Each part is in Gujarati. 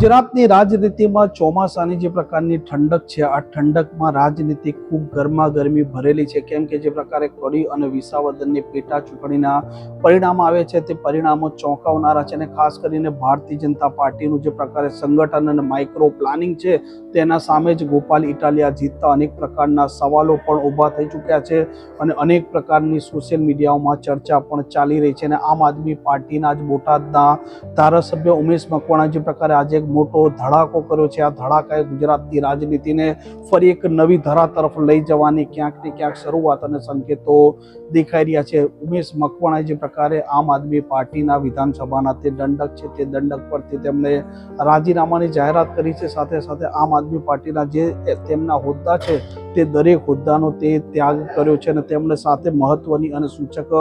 ગુજરાતની રાજનીતિમાં ચોમાસાની જે પ્રકારની ઠંડક છે, આ ઠંડકમાં રાજનીતિ ખૂબ ગરમા ગરમી ભરેલી છે. કેમ કે જે પ્રકારે કડી અને વિસાવદનની પેટા ચૂંટણીના પરિણામ આવે છે, તે પરિણામો ચોંકાવનારા છે અને ખાસ કરીને ભારતીય જનતા પાર્ટીનું જે પ્રકારે સંગઠન અને માઇક્રો પ્લાનિંગ છે, તેના સામે જ ગોપાલ ઇટાલિયા જીતતા અનેક પ્રકારના સવાલો પણ ઊભા થઈ ચૂક્યા છે અને અનેક પ્રકારની સોશિયલ મીડિયાઓમાં ચર્ચા પણ ચાલી રહી છે અને આમ આદમી પાર્ટીના જ બોટાદના ધારાસભ્ય ઉમેશ મકવાણા જે પ્રકારે આજે એક મોટો ધડાકો કર્યો છે. આ ધડાકાએ ગુજરાતની રાજનીતિને ફરી એક નવી ધરા તરફ લઈ જવાની ક્યાંક ને ક્યાંક શરૂઆત અને સંકેતો દેખાઈ રહ્યા છે. ઉમેશ મકવાણાએ જે પ્રકારે આમ આદમી પાર્ટીના વિધાનસભાના તે દંડક છે, તે દંડક પરથી તેમણે રાજીનામાની જાહેરાત કરી છે. સાથે સાથે આમ આદમી પાર્ટીના જે તેમના હોદ્દા છે તે દરેક હોદ્દાનો તે ત્યાગ કર્યો છે અને તેમણે સાથે મહત્વની અને સૂચક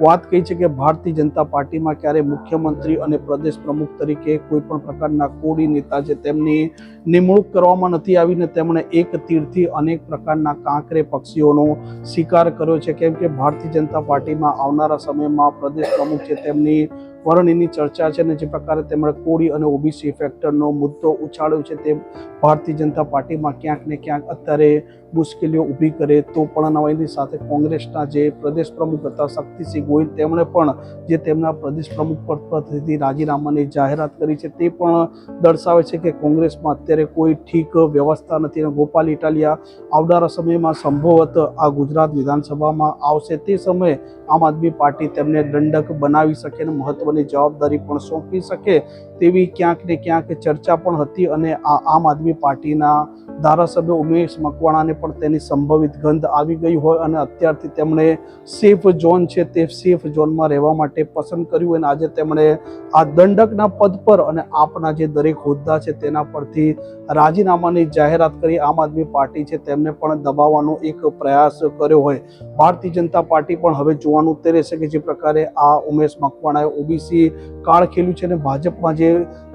વાત કહી છે કે ભારતીય જનતા પાર્ટીમાં ક્યારે મુખ્યમંત્રી અને પ્રદેશ પ્રમુખ તરીકે કોઈ પણ પ્રકારના કોડી નેતા છે તેમની નિમણૂક કરવામાં નથી આવીને તેમણે એક તીરથી અનેક પ્રકારના કાંકરે પક્ષીઓનો શિકાર કર્યો છે. કેમ કે ભારતીય જનતા પાર્ટીમાં આવનારા સમયમાં પ્રદેશ પ્રમુખ છે તેમની વરણીની ચર્ચા છે અને જે પ્રકારે તેમણે કોળી અને ઓબીસી ફેક્ટરનો મુદ્દો ઉછાળ્યો છે તે ભારતીય જનતા પાર્ટીમાં ક્યાંક ને ક્યાંક અત્યારે મુશ્કેલીઓ ઊભી કરે તો પણ નવાઈની સાથે કોંગ્રેસના જે પ્રદેશ પ્રમુખ હતા, શક્તિસિંહ ગોહિલ, તેમણે પણ જે તેમના પ્રદેશ પ્રમુખ પદ પરથી રાજીનામાની જાહેરાત કરી છે તે પણ દર્શાવે છે કે કોંગ્રેસમાં અત્યારે કોઈ ઠીક વ્યવસ્થા નથી અને ગોપાલ ઇટાલિયા આવનારા સમયમાં સંભવત આ ગુજરાત વિધાનસભામાં આવશે તે સમયે આમ આદમી પાર્ટી તેમને દંડક બનાવી શકે અને મહત્વની જવાબદારી પણ સોંપી શકે તેવી ક્યાંક ને ક્યાંક ચર્ચા પણ હતી અને આ આમ આદમી પાર્ટીના ધારાસભ્ય ઉમેશ મકવાણાને પણ તેની સંભવિત ગંધ આવી ગઈ હોય અને અત્યારથી તેમણે સેફ ઝોન છે તે સેફ ઝોનમાં રહેવા માટે પસંદ કર્યું અને આજે તેમણે આ દંડકના પદ પર અને આપના જે દરેક હોદ્દા છે તેના પરથી રાજીનામાની જાહેરાત કરી. આમ આદમી પાર્ટી છે તેમને પણ દબાવવાનો એક પ્રયાસ કર્યો હોય. ભારતીય જનતા પાર્ટી પણ હવે જોવાનું તે રહેશે કે જે પ્રકારે આ ઉમેશ મકવાણાએ ઓબીસી કાળ ખેલ્યું છે અને ભાજપમાં જે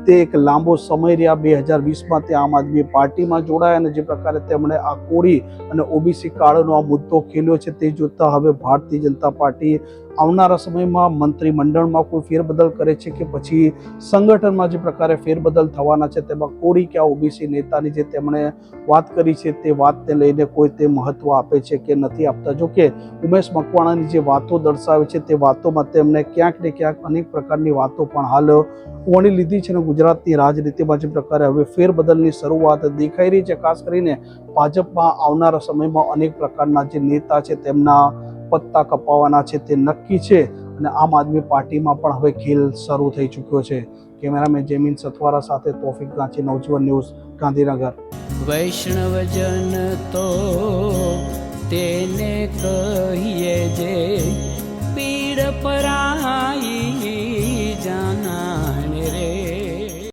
તે એક લાંબો સમય રહ્યા. બે હજાર વીસમાં તે આમ આદમી પાર્ટીમાં જોડાયા. અને જે પ્રકારે તેમણે આ કોળી અને ઓબીસી કાર્ડનો આ મુદ્દો ખેલ્યો છે તે જોતા હવે ભારતીય જનતા પાર્ટી આવનારા સમયમાં મંત્રીમંડળમાં કોઈ ફેરબદલ કરે છે કે પછી સંગઠનમાં જે પ્રકારે ફેરબદલ થવાના છે, તેમાં કોળી કે ઓબીસી નેતાની જે તેમણે વાત કરી છે તે વાતને લઈને કોઈ તે મહત્વ આપે છે કે નથી આપતા? જો કે ઉમેશ મકવાણાની જે વાતો દર્શાવે છે તે વાતોમાં તેમણે ક્યાંક ને ક્યાંક અનેક પ્રકારની વાતો પણ હાલ વણી લીધી છે અને ગુજરાતની રાજનીતિમાં જે પ્રકારે હવે ફેરબદલની શરૂઆત દેખાઈ રહી છે. ખાસ કરીને ભાજપમાં આવનારા સમયમાં અનેક પ્રકારના જે નેતા છે તેમના પત્તા કપાવવાના છે તે નક્કી છે અને આમ આદમી પાર્ટીમાં પણ હવે ખેલ શરૂ થઈ ચૂક્યો છે. કેમેરામેન જેમીન સથવારા સાથે તોફિક ગાંચી, નવજીવન ન્યૂઝ, ગાંધીનગર. વૈષ્ણવજન તો તેને કહીએ જે પીડ પરા